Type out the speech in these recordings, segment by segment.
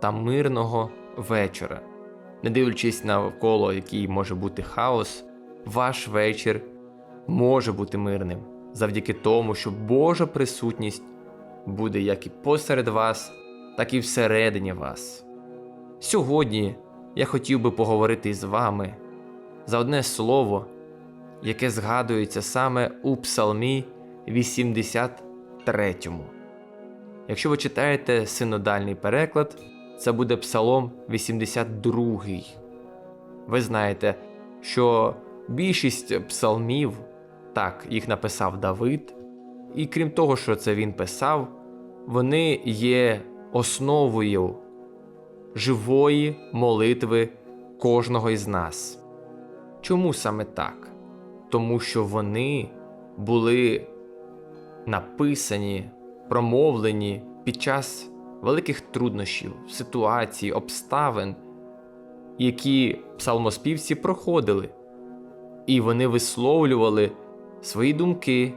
та мирного вечора. Не дивлячись навколо, який може бути хаос, ваш вечір може бути мирним завдяки тому, що Божа присутність буде як і посеред вас, так і всередині вас. Сьогодні я хотів би поговорити з вами за одне слово, яке згадується саме у Псалмі 83. Якщо ви читаєте синодальний переклад, це буде Псалом 82. Ви знаєте, що більшість псалмів, так, їх написав Давид, і крім того, що це він писав, вони є основою живої молитви кожного із нас. Чому саме так? Тому що вони були написані, промовлені під час великих труднощів, ситуацій, обставин, які псалмоспівці проходили, і вони висловлювали свої думки,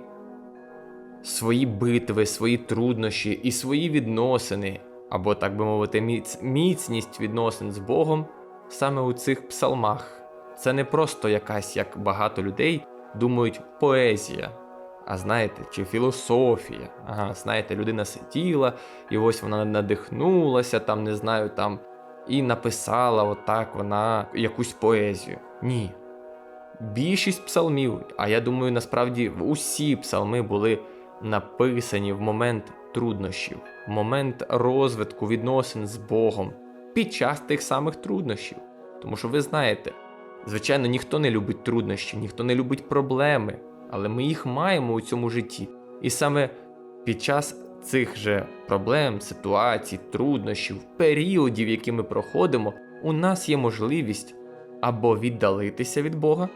свої битви, свої труднощі і свої відносини, або, так би мовити, міць, міцність відносин з Богом саме у цих псалмах. Це не просто якась, як багато людей думають, поезія. А знаєте, чи філософія. Ага, знаєте, людина сиділа, і ось вона надихнулася, там, не знаю, там, і написала отак вона якусь поезію. Ні. Більшість псалмів, а я думаю, насправді усі псалми були написані в момент труднощів, в момент розвитку відносин з Богом під час тих самих труднощів. Тому що ви знаєте, звичайно, ніхто не любить труднощі, ніхто не любить проблеми, але ми їх маємо у цьому житті. І саме під час цих же проблем, ситуацій, труднощів, періодів, які ми проходимо, у нас є можливість або віддалитися від Бога,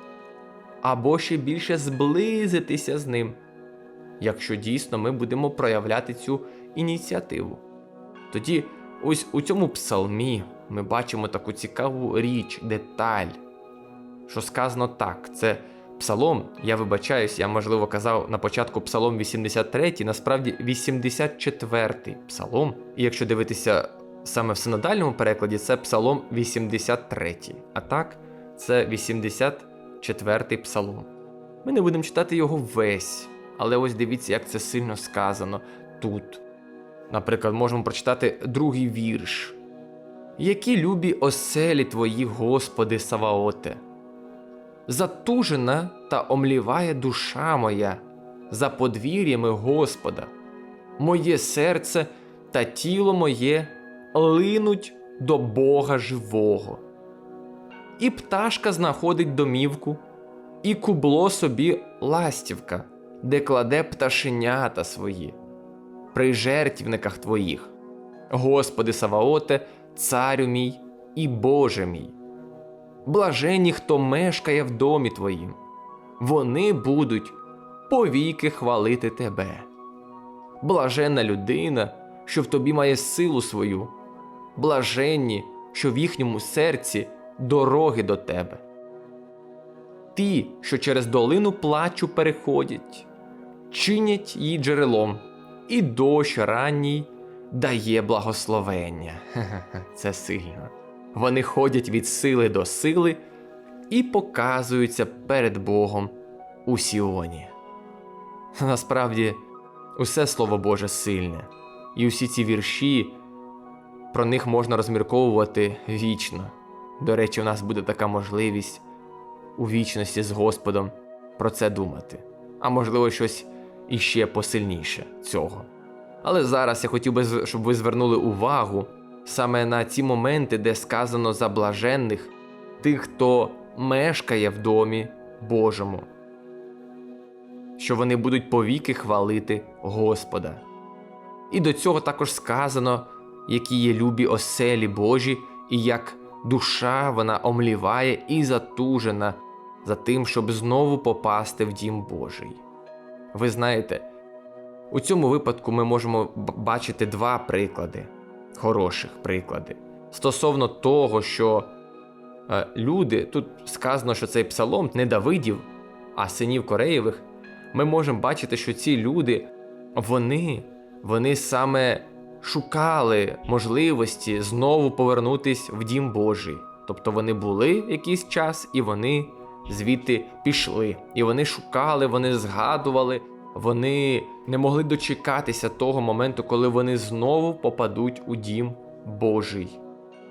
або ще більше зблизитися з ним, якщо дійсно ми будемо проявляти цю ініціативу. Тоді ось у цьому псалмі ми бачимо таку цікаву річ, деталь, що сказано так: це псалом, я вибачаюсь, я можливо казав на початку псалом 83, насправді 84 псалом. І якщо дивитися саме в синодальному перекладі, це псалом 83. А так, це 84 псалом. Ми не будемо читати його весь, але ось дивіться, як це сильно сказано тут. Наприклад, можемо прочитати другий вірш. Які любі оселі твої, Господи, Саваоте! Затужена та омліває душа моя за подвір'ями Господа, моє серце та тіло моє линуть до Бога живого. І пташка знаходить домівку, і кубло собі ластівка, де кладе пташенята свої, при жертівниках твоїх. Господи Саваоте, царю мій і Боже мій. Блаженні, хто мешкає в домі твоїм, вони будуть повіки хвалити тебе. Блаженна людина, що в тобі має силу свою, блаженні, що в їхньому серці дороги до тебе. Ті, що через долину плачу переходять, чинять її джерелом, і дощ ранній дає благословення. Це сильно. Вони ходять від сили до сили і показуються перед Богом у Сіоні. Насправді, усе Слово Боже сильне, і усі ці вірші про них можна розмірковувати вічно. До речі, у нас буде така можливість у вічності з Господом про це думати, а можливо, щось іще посильніше цього. Але зараз я хотів би, щоб ви звернули увагу саме на ці моменти, де сказано за блаженних, тих, хто мешкає в домі Божому, що вони будуть повіки хвалити Господа. І до цього також сказано, які є любі оселі Божі, і як душа вона омліває і затужена за тим, щоб знову попасти в дім Божий. Ви знаєте, у цьому випадку ми можемо бачити два приклади, хороших приклади. Стосовно того, що е, люди, тут сказано, що цей псалом не Давидів, а синів Кореєвих, ми можемо бачити, що ці люди, вони, вони саме шукали можливості знову повернутись в дім Божий. Тобто вони були якийсь час і вони звідти пішли. І вони шукали, вони згадували, вони не могли дочекатися того моменту, коли вони знову попадуть у дім Божий.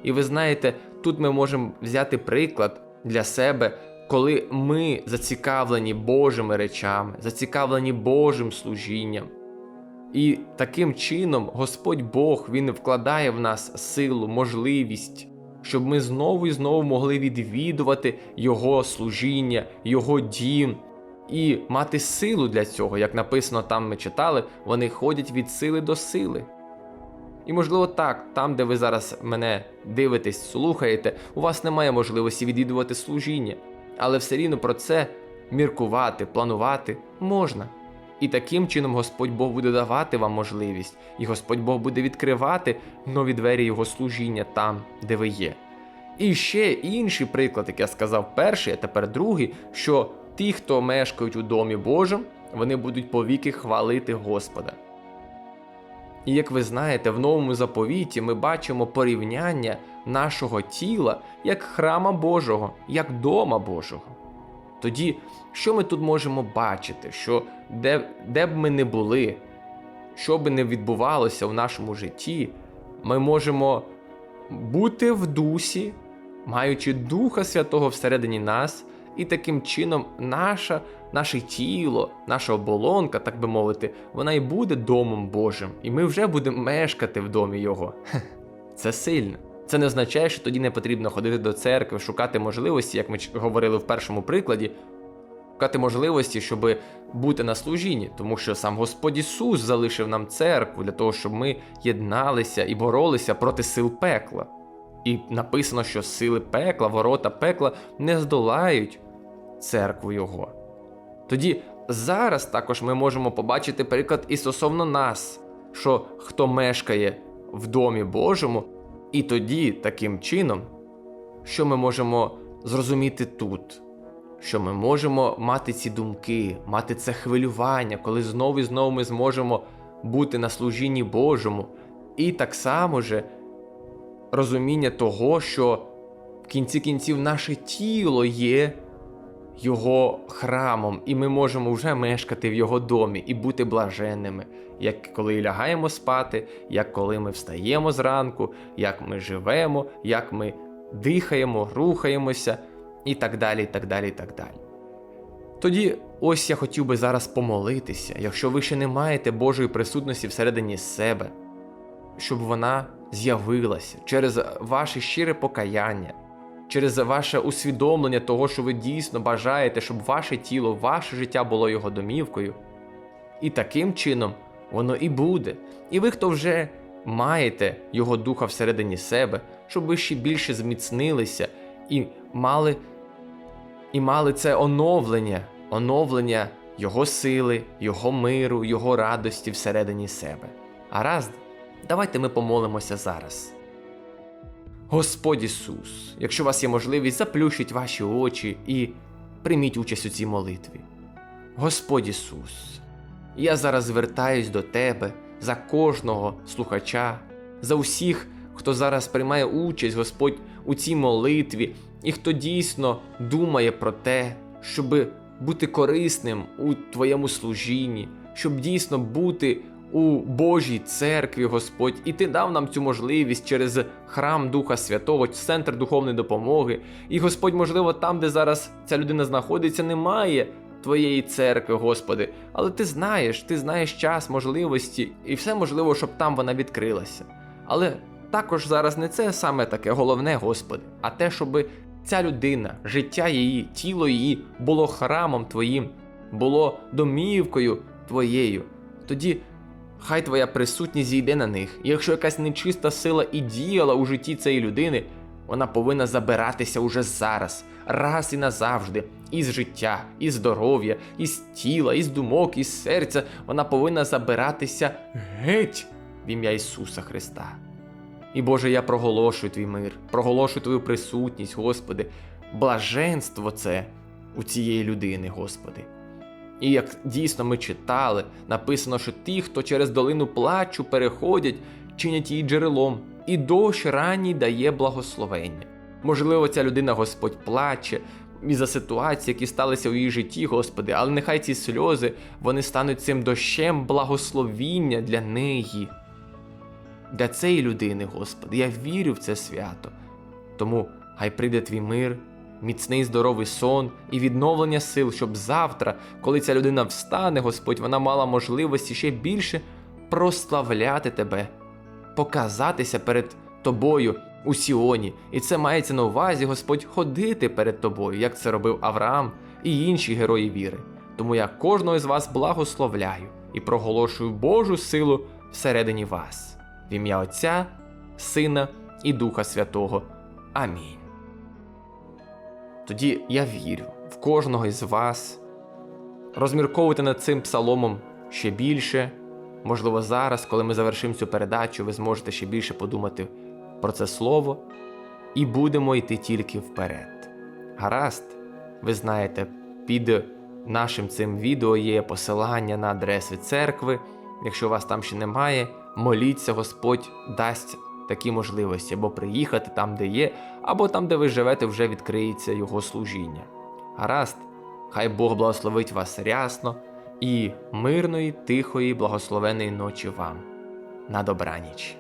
І ви знаєте, тут ми можемо взяти приклад для себе, коли ми зацікавлені Божими речами, зацікавлені Божим служінням. І таким чином Господь Бог Він вкладає в нас силу, можливість, щоб ми знову і знову могли відвідувати Його служіння, Його дім і мати силу для цього. Як написано там, ми читали, вони ходять від сили до сили. І можливо так, там, де ви зараз мене дивитесь, слухаєте, у вас немає можливості відвідувати служіння, але все рівно про це міркувати, планувати можна. І таким чином Господь Бог буде давати вам можливість, і Господь Бог буде відкривати нові двері Його служіння там, де ви є. І ще інший приклад, як я сказав перший, а тепер другий, що ті, хто мешкають у домі Божому, вони будуть повіки хвалити Господа. І як ви знаєте, в новому заповіті ми бачимо порівняння нашого тіла як храма Божого, як дома Божого. Тоді, що ми тут можемо бачити? Що де, де б ми не були, що би не відбувалося в нашому житті, ми можемо бути в дусі, маючи Духа Святого всередині нас, і таким чином наша, наше тіло, наша оболонка, так би мовити, вона і буде домом Божим, і ми вже будемо мешкати в домі Його. Це сильно. Це не означає, що тоді не потрібно ходити до церкви, шукати можливості, як ми говорили в першому прикладі, шукати можливості, щоб бути на служінні, тому що сам Господь Ісус залишив нам церкву для того, щоб ми єдналися і боролися проти сил пекла. І написано, що сили пекла, ворота пекла не здолають церкву Його. Тоді зараз також ми можемо побачити приклад і стосовно нас, що хто мешкає в домі Божому, і тоді таким чином, що ми можемо зрозуміти тут, що ми можемо мати ці думки, мати це хвилювання, коли знову і знову ми зможемо бути на служінні Божому, і так само же розуміння того, що в кінці кінців наше тіло є його храмом, і ми можемо вже мешкати в його домі і бути блаженними, як коли лягаємо спати, як коли ми встаємо зранку, як ми живемо, як ми дихаємо, рухаємося, і так далі, і так далі, і так далі. Тоді ось я хотів би зараз помолитися, якщо ви ще не маєте Божої присутності всередині себе, щоб вона з'явилася через ваше щире покаяння, через ваше усвідомлення того, що ви дійсно бажаєте, щоб ваше тіло, ваше життя було його домівкою. І таким чином воно і буде. І ви, хто вже маєте його духа всередині себе, щоб ви ще більше зміцнилися і мали, і мали це оновлення, оновлення його сили, його миру, його радості всередині себе. А раз, давайте ми помолимося зараз. Господь Ісус, якщо у вас є можливість, заплющіть ваші очі і прийміть участь у цій молитві. Господь Ісус, я зараз звертаюсь до Тебе за кожного слухача, за усіх, хто зараз приймає участь, Господь, у цій молитві, і хто дійсно думає про те, щоб бути корисним у Твоєму служінні, щоб дійсно бути у Божій церкві, Господь, і Ти дав нам цю можливість через храм Духа Святого, центр духовної допомоги. І Господь, можливо, там, де зараз ця людина знаходиться, немає Твоєї церкви, Господи. Але Ти знаєш, ти знаєш час, можливості, і все можливо, щоб там вона відкрилася. Але також зараз не це саме таке головне, Господи, а те, щоб ця людина, життя її, тіло її було храмом Твоїм, було домівкою Твоєю. Тоді хай Твоя присутність зійде на них. І якщо якась нечиста сила і діяла у житті цієї людини, вона повинна забиратися уже зараз, раз і назавжди, із життя, із здоров'я, із тіла, із думок, із серця. Вона повинна забиратися геть в ім'я Ісуса Христа. І Боже, я проголошую твій мир, проголошую твою присутність, Господи, блаженство це у цієї людини, Господи. І як дійсно ми читали, написано, що ті, хто через долину плачу переходять, чинять її джерелом, і дощ ранній дає благословення. Можливо, ця людина Господь плаче із-за ситуацій, які сталися у її житті, Господи, але нехай ці сльози вони стануть цим дощем благословіння для неї для цієї людини, Господи. Я вірю в це свято. Тому хай прийде твій мир, міцний здоровий сон і відновлення сил, щоб завтра, коли ця людина встане, Господь, вона мала можливості ще більше прославляти тебе, показатися перед тобою у Сіоні. І це мається на увазі, Господь, ходити перед тобою, як це робив Авраам і інші герої віри. Тому я кожного з вас благословляю і проголошую Божу силу всередині вас. В ім'я Отця, Сина і Духа Святого. Амінь. Тоді я вірю в кожного із вас. Розмірковуйте над цим псаломом ще більше. Можливо, зараз, коли ми завершимо цю передачу, ви зможете ще більше подумати про це слово, і будемо йти тільки вперед. Гаразд, ви знаєте, під нашим цим відео є посилання на адреси церкви. Якщо вас там ще немає, моліться, Господь дасть такі можливості або приїхати там, де є, або там, де ви живете, вже відкриється Його служіння. Гаразд, хай Бог благословить вас рясно і мирної, тихої, благословеної ночі вам. На добраніч.